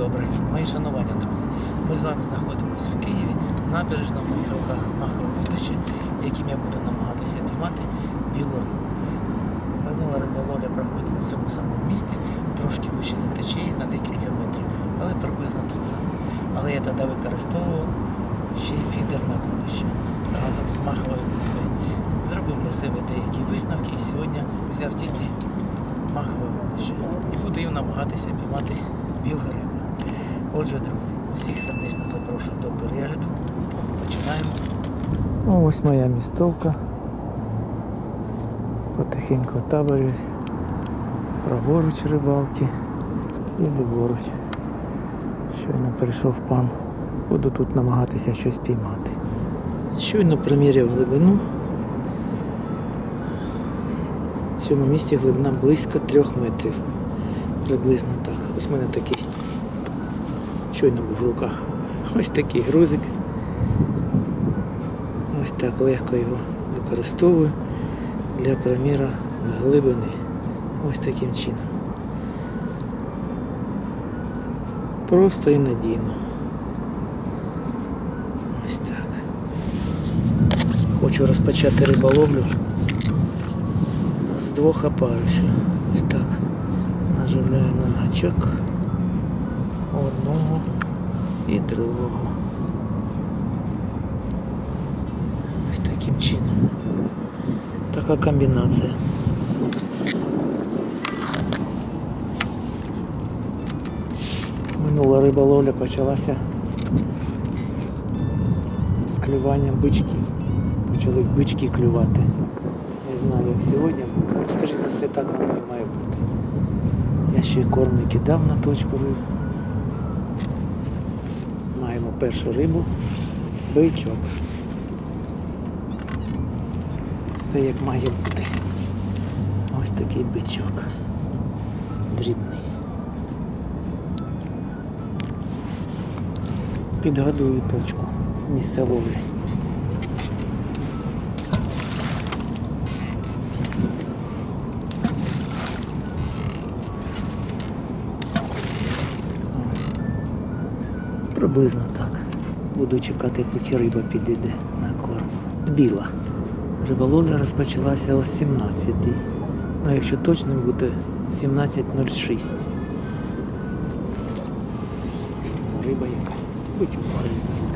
добре. Мої шанування, друзі. Ми з вами знаходимося в Києві, набережна в моїх руках махове вудище, яким я буду намагатися піймати білу рибу. Минула риболовля проходила в цьому самому місті, трошки вище за течії на декілька метрів, але приблизно тут саме. Але я тоді використовував ще й фідер на вудище разом з маховою вудкою. Зробив для себе деякі висновки і сьогодні взяв тільки махове вудище. І буду їм намагатися піймати білу рибу. Отже, друзі, всіх сердечно запрошую до перегляду. Починаємо. Ось моя містовка. Потихеньку таборюсь. Праворуч рибалки і ліворуч. Щойно прийшов пан. Буду тут намагатися щось піймати. Щойно приміряв глибину. В цьому місці глибина близько трьох метрів. Приблизно так. Ось в мене такий. Щойно був в руках. Ось такий грузик. Ось так легко його використовую для проміра глибини. Ось таким чином. Просто і надійно. Ось так. Хочу розпочати риболовлю з двох опаришів. Ось так. Наживляю на гачок одного і другого. Ось таким чином. Така комбінація. Минула риболовля почалася з клюванням бичків. Почали бички клювати. Не знаю, як сьогодні буде. Скоріше все, так воно і має бути. Я ще й корм кидав на точку риб. Першу рибу. Бичок. Все як має бути. Ось такий бичок. Дрібний. Підгадую точку місця ловлі. Приблизно так. Буду чекати, поки риба підійде на корм. Біла. Риболовля розпочалася о 17 Ну, якщо точно буде 17.06. Риба яка. Будь упариться.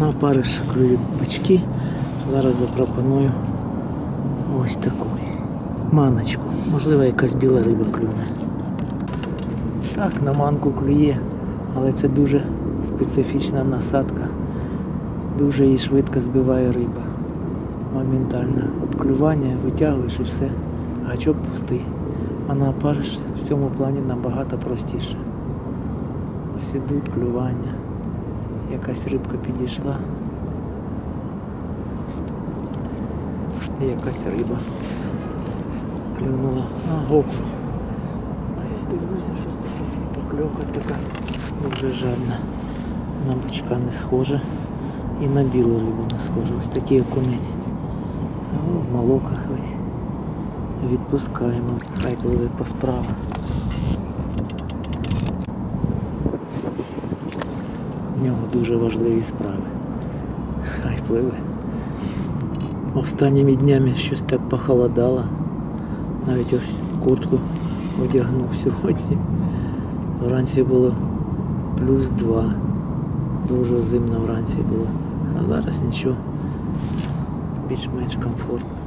На опариш клюють бички. Зараз запропоную ось таку маночку. Можливо, якась біла риба клюне. Так, на манку клює, але це дуже специфічна насадка. Дуже її швидко збиває риба. Моментально. От клювання витягуєш і все. Гачок пустий. А на опариш в цьому плані набагато простіше. Ось ідуть клювання. Якась рибка підійшла. І якась риба клюнула. А, окунь. А я дивлюся, що покльовка така дуже жадна. На бичка не схоже. І на білу рибу не схоже. Ось такий окунець. А в молоках весь. Відпускаємо. Хай пливе по справах. В нього дуже важливі справи. Хай пливе. Останніми днями щось так похолодало. Навіть ось куртку одягнув сьогодні. Вранці було плюс два. Дуже зимно вранці було. А зараз нічого. Більш-менш комфортно.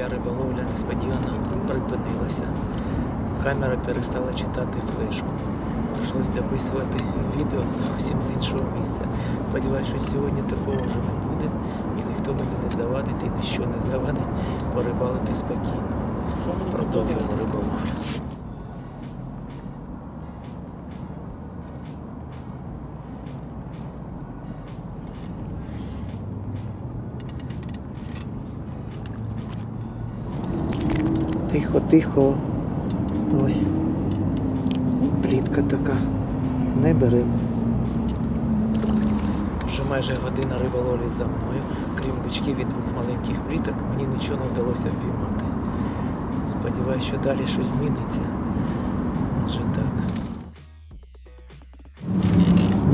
Моя риболовля несподівано припинилася. Камера перестала читати флешку. Прийшлось дописувати відео зовсім з іншого місця. Сподіваюся, що сьогодні такого вже не буде і ніхто мені не завадить і ніщо не завадить порибалити спокійно. Продовжуємо риболовлю. Тихо. Ось. Плітка така. Не беремо. Вже майже година риболовлі за мною. Крім бичків і двох маленьких пліток, мені нічого не вдалося впіймати. Сподіваюся, що далі щось зміниться. Отже так.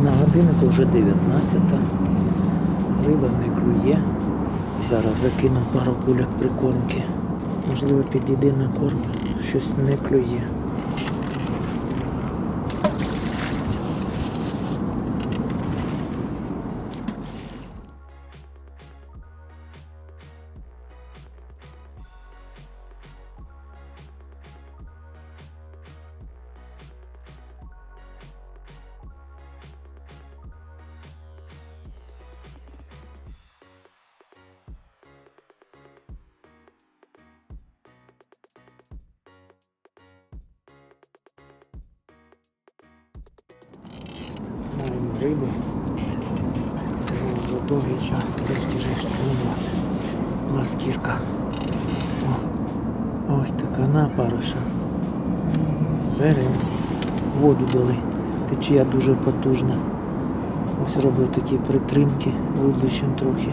На годиннику вже 19. Риба не клює. Зараз закину пару куляк прикормки. Можливо, підійди на корм. Щось не клює. Рибу. За довгий час трошки вже штунула пласкірка. О, ось така на паруша. Беремо. Воду дали. Течія дуже потужна. Ось роблю такі притримки вудлищем трохи.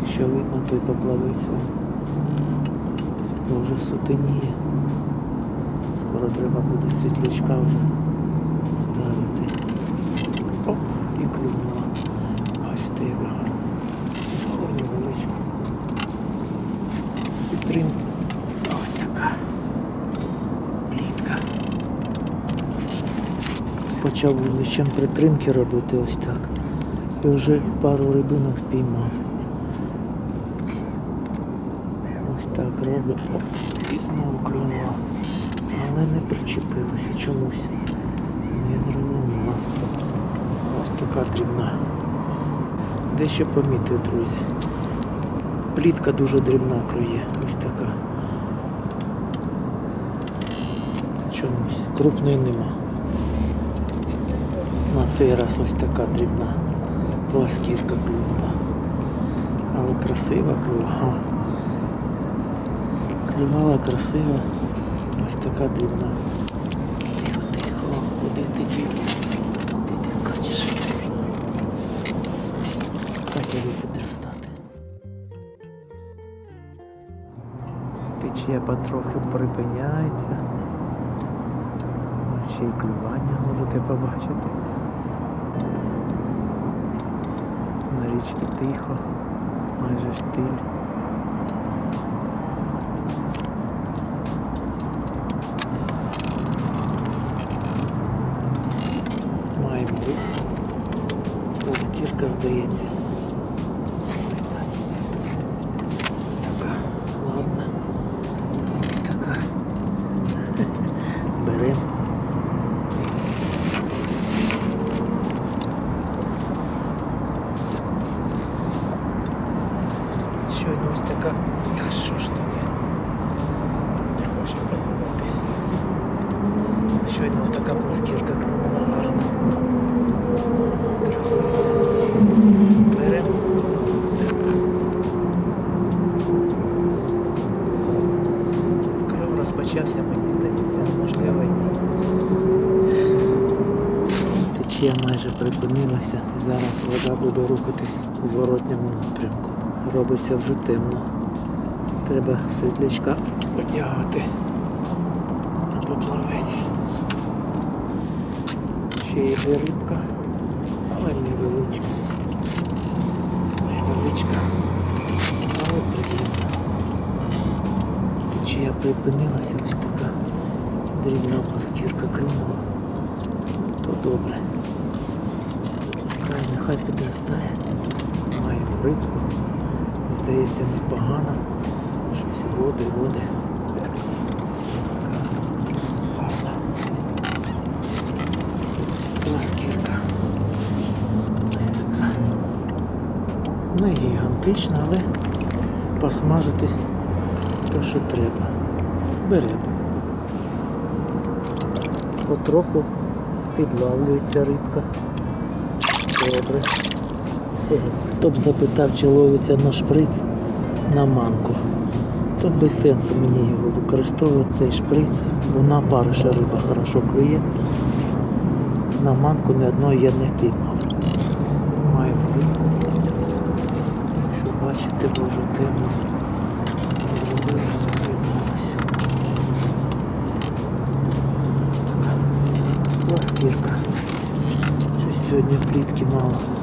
Якщо видно, то й поплавець вам. Бо вже сутеніє. Скоро треба буде світлячка вже ставити. Оп, і клюнула. Бачите, як гарно. Ой, невеличка. Підтримка. Ось така. Плітка. Почав лише притримки робити ось так. І вже пару рибинок піймав. Ось так робить. І знову клюнула. Але не причепилася чомусь. Не зрозуміло. Ось така дрібна. Дещо помітив, друзі. Плітка дуже дрібна клює. Ось така. Чомусь. Крупної нема. На цей раз ось така дрібна. Пласкірка клюнула. Але красива клювала. Клювала красиво. Ось така дрібна. Тихо, тихо, куди ти дівся? Ти ти скачеш. Так я підростати. Течія потрохи припиняється. Ще й клювання можете побачити. Річці тихо, майже штиль. Маємо рибку. Плоскірка, здається. Ось так. Така, ладно. Ось така. Беремо. Сьогодні ось така. Та що ж таке? Не хоче позивати. Сьогодні ось така плоскірка клюнула гарна. Красиво. Беремо. Кльов розпочався, мені здається, можливо ні. Течія майже припинилася зараз вода буде рухатись у зворотньому напрямку. Робиться вже темно. Треба світлячка одягати на поплавець. Ще є рибка, але невеличка. Невеличка, але приємна. Течія припинилася ось така дрібна плоскірка клюнула. То добре. Хай нехай підростає. Маємо рибку. Здається, непогано. Щось води. Гарна. Плоскірка. Ось така. Не гігантична, але посмажити то, що треба. Беремо. Потроху підлавлюється рибка. Добре. Хто б запитав, чи ловиться на шприц на манку. То без сенсу мені його використовувати цей шприц, бо на опариша риба хорошо клює. На манку ні одної я не впіймав. Маю рибку. Якщо бачите, дуже темно. Така пласкірка. Щось сьогодні плітки мало.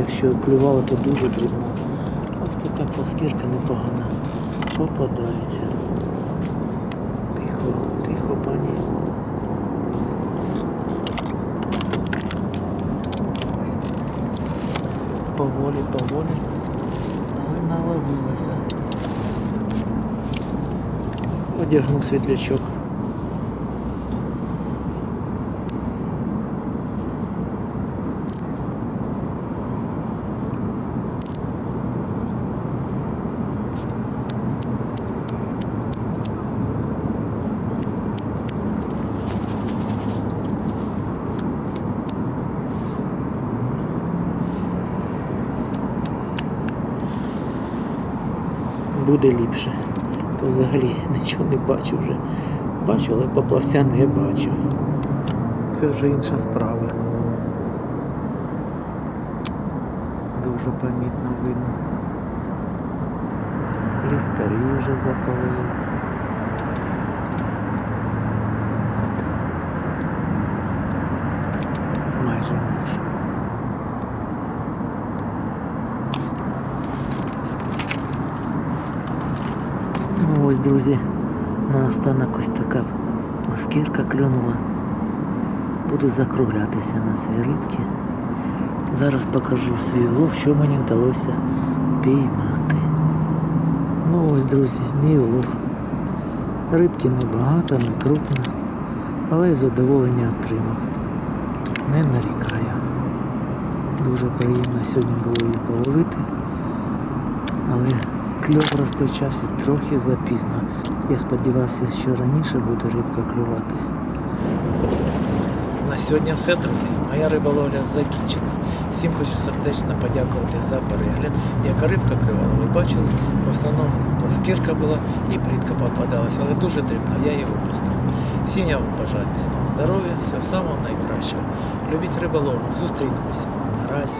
Якщо клювало, то дуже дрібно. Ось така пласкірка непогана. Попадається. Тихо, тихо, пані. Поволі, поволі. Але наловилася. Одягну світлячок. Буде ліпше. То взагалі нічого не бачу вже. Бачу, але поплавця не бачу. Це вже інша справа. Дуже помітно видно. Ліхтарі вже запалили. Ось так. Майже ніч. Ну ось, друзі, наостанок ось така пласкірка клюнула. Буду закруглятися на цій рибці. Зараз покажу свій улов, що мені вдалося піймати. Ну ось, друзі, мій улов. Рибки небагато, не крупно, але задоволення отримав. Не нарікаю. Дуже приємно сьогодні було її половити. Але кльов розпочався трохи запізно. Я сподівався, що раніше буде рибка клювати. На сьогодні все, друзі. Моя риболовля закінчена. Всім хочу сердечно подякувати за перегляд. Яка рибка клювала, ви бачили? В основному пласкірка була і плітка попадалась, але дуже дрібно, я її випускав. Всім я вам бажаю міцного здоров'я, всього самого найкращого. Любіть риболовлю, зустрінемось. Наразі.